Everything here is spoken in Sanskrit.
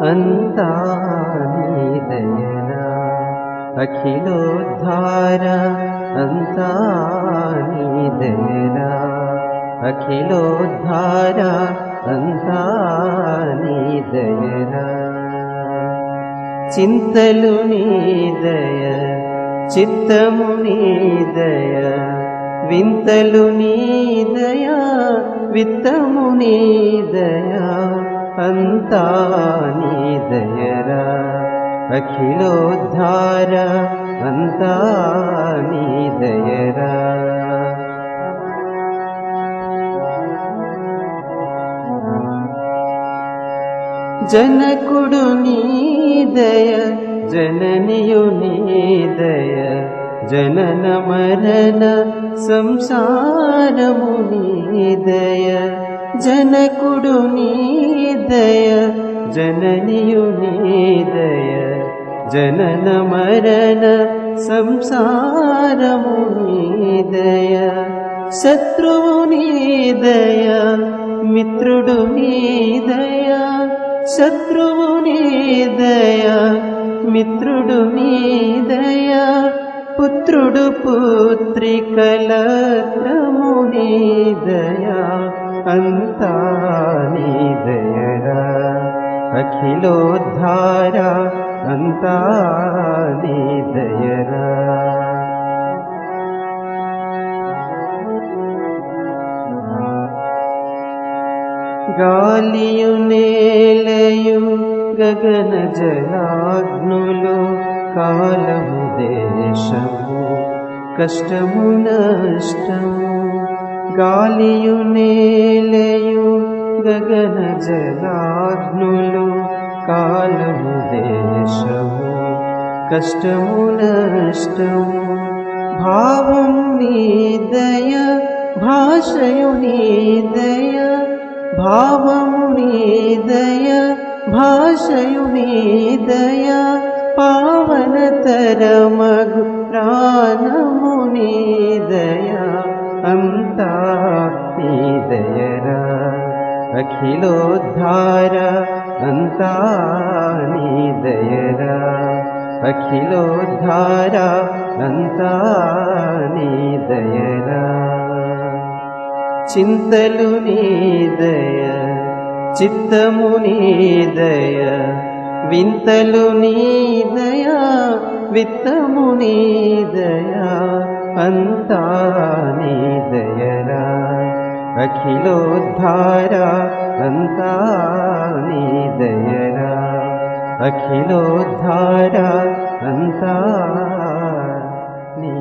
అంతా దయనా అఖిలోద్ధార అంతా దయనా అఖిలోద్ధార అంతా దయనా చింతలు నీదయ చిత్తము నీదయ వింతలు నీదయ విత్తము నీదయా अन्तानि निदयरा अखिलोद्धार अन्तानि दयर जनकुडु जनकुरुदय जननियु युनिदय जनन मरण मनन संसारमुनिदय जनकुरु दय जननि मुनिदय जनन मरण संसारमुनिदया शत्रुमुनिदया मित्रुडुमेदया शत्रुमुनिदया मित्रुडुमि పుత్రుడు పుత్రికలత్రము నీదయ అంతా నీదయరా అఖిలోద్ధార అంతా నీదయరా గాలియు నేలయు గగన జలాగ్నులు కాలము దేశము కష్టము నష్టము గాలియు నేలయు గగన జలాగ్నులు కాలము దేశము కష్టము నష్టము భావం నీదయ భాషయు నీదయ భావము నీదయ భాషయు నీదయ పావనతరమగు नमुनिदया अन्तानिदयरा अखिलो धारा अन्तानिदयरा अखिलो धारा अन्तानिदयरा चिन्तलुनिदया चित्त मुनिदया వింతలు నీ దయా విత్తము నీ దయా అంతా నీ దయరా అఖిలోద్ధారా అంతా నీ దయరా అఖిలోద్ధారా అంతా నీ